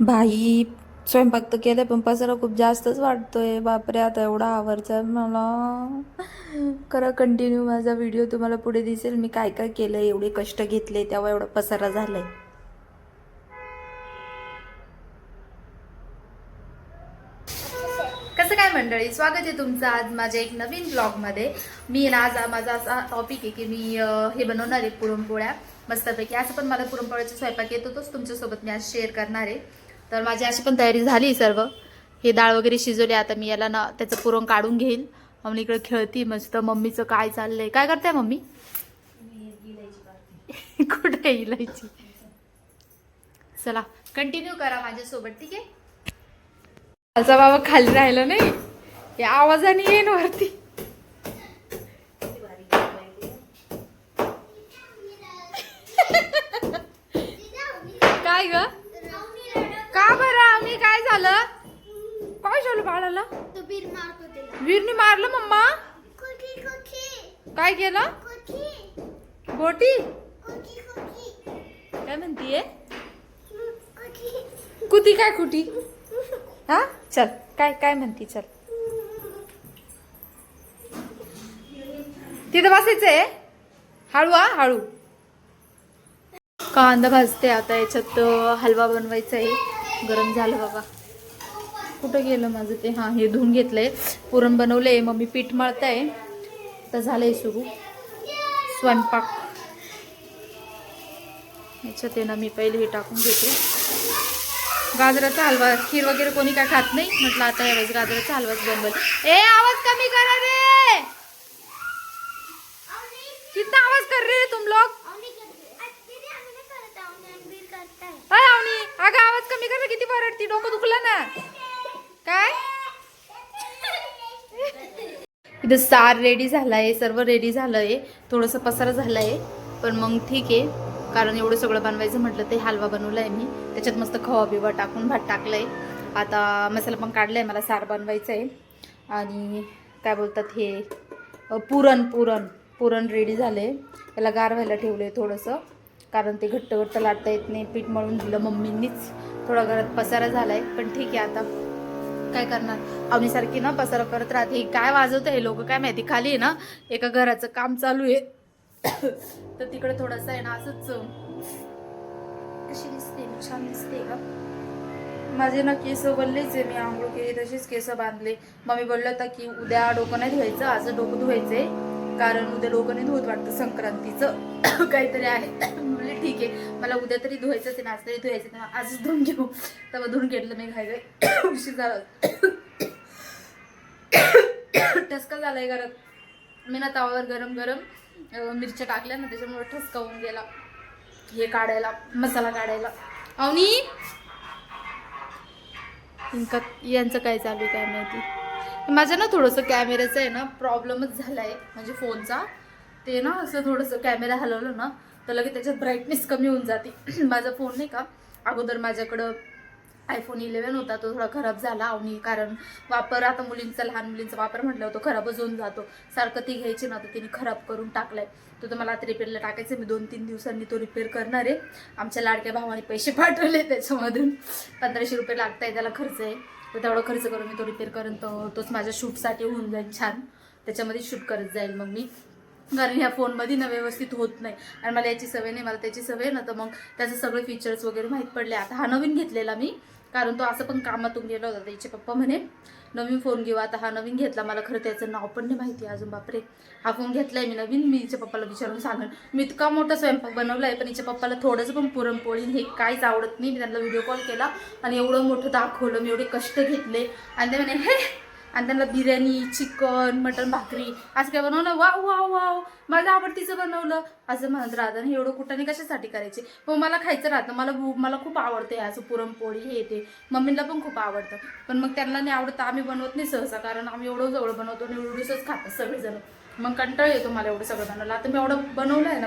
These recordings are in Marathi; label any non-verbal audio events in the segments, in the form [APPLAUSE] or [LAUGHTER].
बाई स्वयंपाक तर केलं पण पसारा खूप जास्तच वाटतोय बापरे आता एवढा आवडचा मला. खरं कंटिन्यू माझा व्हिडिओ तुम्हाला पुढे दिसेल मी काय काय केलं एवढे कष्ट घेतले तेव्हा एवढा पसारा झालाय. कसं काय मंडळी? स्वागत आहे तुमचं आज माझ्या एक नवीन ब्लॉगमध्ये मी ना आज माझा असा टॉपिक आहे की मी हे बनवणार आहे पुरणपोळ्या. मस्तपैकी. असं पण मला पुरणपोळ्याचा स्वयंपाक येतोच तुमच्यासोबत मी आज शेअर करणार आहे. तर माझी अशी पण तयारी झाली सर्व. हे डाळ वगैरे शिजवली आता मी याला ना त्याचं पुरण काढून घेईल मम्मी इकडे खेळती मस्त मम्मीचं काय चाललंय? काय करते मम्मी? [LAUGHS] कुठे इलायची? चला कंटिन्यू करा माझ्यासोबत ठीक आहे? माझा बाबा खाली राहिला नाही. या आवाजाने येईन वरती काय ग का बरं आम्ही काय झालं काय झालं बाळाला तो बीर मारतो त्याला वीरनी मारलं मम्मा? काय केलं? गोटी काय म्हणतीये? कुती काय कुटी हा? चल काय काय म्हणती चल. तिथं बसायचंय हळू हा हळू. कांदा भाजते आता याच्यात हलवा बनवायचा आहे. गरम झालं बाबा. कुठं गेलं माझं ते? हां हे धुवून घेतलंय. पुरण बनवलंय. मम्मी पीठ मळताय. तर झालंय सुरू. स्वयंपाक. याच्यात आहे ना मी पहिले हे टाकून घेते. गाजराचा हलवा. खीर वगैरे कोणी काय खात नाही. म्हटलं आता यावेळेस गाजराचा हलवाच बनवेल. ए आवाज कमी करा रे! कितना आवाज कर रहे तुम लोग? अगं आवाज कमी कर किती बरडती डोकं दुखलं ना. काय? [LAUGHS] इथं सार रेडी झालाय सर्व रेडी झालंय. थोडंसं पसारा झालाय पण मग ठीक आहे. कारण एवढं सगळं बनवायचं म्हटलं ते हलवा बनवलाय मी. त्याच्यात मस्त खवा बिवा टाकून भात टाकलंय. आता मसाला पण काढलाय मला सार बनवायचं आहे आणि काय बोलतात हे? पुरण पुरण. पुरण रेडी झाले त्याला गार व्हायला ठेवलंय थोडंसं. कारण ते घट्ट घट्ट लाटता येत नाही. पीठ मळून दिलं मम्मींनीच. थोडा घरात पसारा झालाय पण ठीक आहे आता. काय करणार? अवनीसारखी ना पसर करत राहते. काय वाजवत आहे लोक काय माहिती? खाली आहे ना एका घराचं काम चालू आहे. [COUGHS] तर तिकडे थोडंसं आहे ना असंच कशी दिसते? छान दिसते का? माझे ना केस बनलेच आहे. मी आंघोळ केली तशीच केस बांधले. मम्मी बोललं होता की उद्या डोकं नाही धुवायचं आज डोकं धुवायचंय. कारण उद्या डोकं नाही धुवत वाटतं संक्रांतीचं. [COUGHS] काहीतरी आहे. ठीक आहे. मला उद्या तरी धुवायचं आहे ना आज तरी धुवायचं आहे आजच धुवून घेऊ. तेव्हा धुवून घेतलं मी घाय घाई. उशीर झाला. ठसका झालाय घरात. मी ना तवावर गरम गरम मिरच्या टाकल्या ना त्याच्यामुळे ठसका होऊन गेला. हे काढायला मसाला काढायला. अवनी! इंका यांचं काय चालू आहे काय माहिती? माझं ना थोडंसं कॅमेऱ्याचं आहे ना प्रॉब्लेमच झाला आहे म्हणजे फोनचा. ते ना असं थोडंसं कॅमेरा हलवलं ना तर लगेच त्याच्यात ब्राईटनेस कमी होऊन जाते. [CLEARS THROAT] माझा फोन नाही का अगोदर माझ्याकडं आयफोन इलेवन होता तो थोडा खराब झाला. आणि कारण वापर आता मुलींचा लहान मुलींचा वापर म्हटल्यावर तो खराबच होऊन जातो. सारखं ती घ्यायची ना तर तिने खराब करून टाकलाय. तो तर मला आता रिपेअरला टाकायचं मी दोन तीन दिवसांनी तो रिपेअर करणार आहे. आमच्या लाडक्या भावाने पैसे [LAUGHS] पाठवले त्याच्यामधून. पंधराशे रुपये लागत आहे त्याला खर्च आहे. तर तेवढा खर्च करून मी तो रिपेअर करून तो तोच माझ्या शूटसाठी होऊन जाईल छान. त्याच्यामध्ये शूट करत जाईल मग मी. कारण ह्या फोनमध्ये ना व्यवस्थित होत नाही. आणि मला याची सवय नाही मला त्याची सवय ना तर मग त्याचे सगळे फीचर्स वगैरे माहीत पडले. आता हा नवीन घेतलेला मी कारण तो असं पण कामातून गेला होता. त्याचे पप्पा म्हणे नवीन फोन घेऊ आता हा नवीन घेतला. मला खरं त्याचं नाव पण नाही माहिती अजून बापरे. हा फोन घेतलाय मी नवीन. मी हिच्या पप्पाला विचारून सांगेन. मी इतका मोठा स्वयंपाक बनवला आहे पण हिच्या पप्पाला थोडंसं पण पुरणपोळी हे काहीच आवडत नाही. मी त्यांना व्हिडिओ कॉल केला आणि एवढं मोठं दाखवलं. मी एवढे कष्ट घेतले. आणि ते म्हणे हे आणि त्यांना बिर्याणी चिकन मटन भाकरी असं काय बनवलं? Wow wow wow. माझ्या आवडतीचं बनवलं. असं म्हणत राहतं. आणि एवढं कुठाने कशासाठी करायचे? मग मला खायचं राहतं. मला भू- मला खूप आवडते असं पुरणपोळी हे ते. मम्मीला पण खूप आवडतं. पण मग त्यांना नाही आवडतं आम्ही बनवत नाही सहसा कारण आम्ही एवढं जवळ बनवतो आणि एवढंच खातात सगळेजण. मग कंटाळ येतो मला एवढं सगळं बनवलं आता मी एवढं बनवलं आहे ना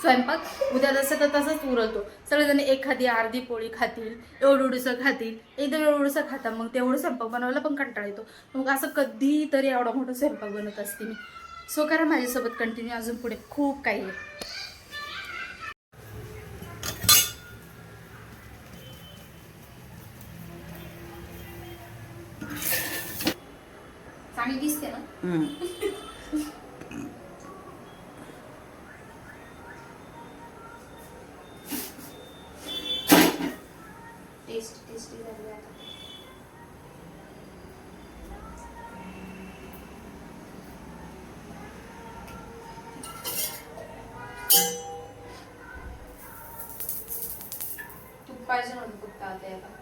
स्वयंपाक उद्या जसं तर तसंच उरवतो सगळेजण एखादी अर्धी पोळी खातील एवढं उडूसं खातील एकदम एवढंसं खाता मग तेवढं स्वयंपाक बनवायला पण कंटाळा येतो. मग असं कधीतरी एवढा मोठा स्वयंपाक बनवत असते मी. सो करा माझ्यासोबत कंटिन्यू अजून पुढे. खूप काही आहे. दिसते ना? [LAUGHS] तूप पाहिजे नव्हतं फक्त आता याला थांबा.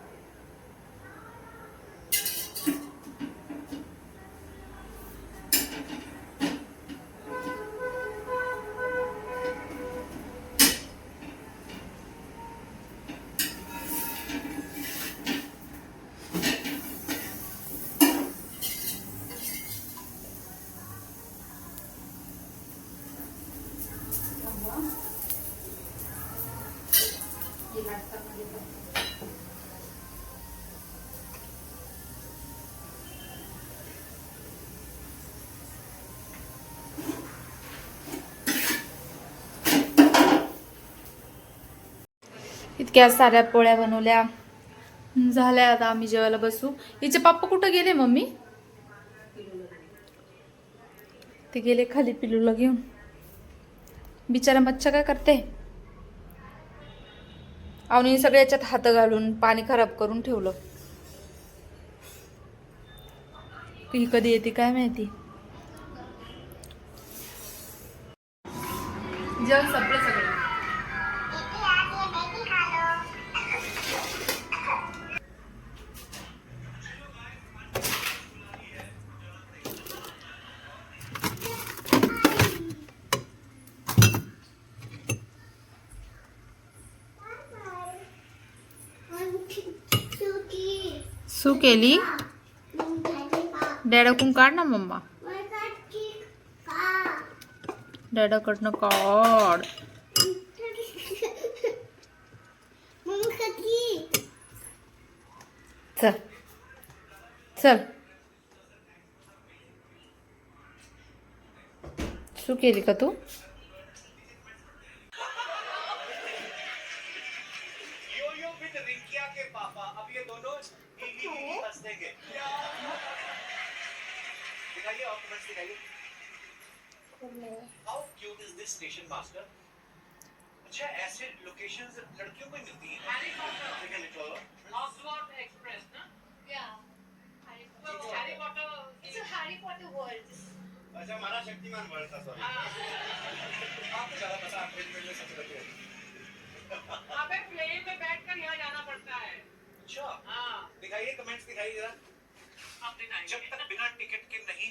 हे लाटताना देतो. इतक्या साऱ्या पोळ्या बनवल्या. झाल्या आता आम्ही जेवायला बसू. हिचे पप्पा कुठं गेले मम्मी? ते गेले खाली पिलूला घेऊन. बिचारा मच्छा काय करते? आणि सगळ्या याच्यात हात घालून पाणी खराब करून ठेवलं. ही कधी येते काय माहिती? जल संपलं सू केली? मग खाली पा डॅडाकडून काढ ना मम्मा. वरती पा डॅडाकडनं काढ. मग खाली चल. चल. सू केली का तू? How cute is this station master अच्छा ऐसे लोकेशंस लड़कियों को ही मिलती हैं। ठीक है चलो Oxford Express, na? Yeah. So, Harry Potter. It's a Harry Potter world. अच्छा हमारा शक्तिमान वर्ल्ड था सॉरी आपको ज्यादा पता आप ट्रेन में सब करते अबे प्लेन में बैठकर यहाँ जाना पड़ता है। अच्छा। हाँ। दिखाइए कमेंट्स दिखाइए जरा। अब दिखाएंगे जब तक बिना टिकट के नहीं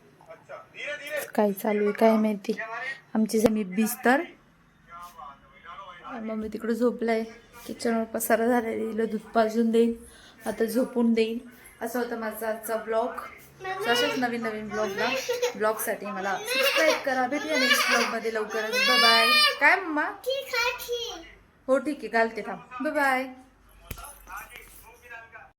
काय चालू आहे काय माहिती? आमची जमी बिस्तर. मम्मी तिकडं झोपलाय. किचनवर पसारा झालेला दूध पाजून देईन. आता झोपून देईन. असं होतं माझा आजचा ब्लॉग अशाच नवीन नवीन ब्लॉगला ब्लॉगसाठी मला सबस्क्राईब करा. भेटूया नेक्स्ट ब्लॉगमध्ये लवकरच. बाय काय मम्मा? हो ठीक आहे. घालते थांब. बाय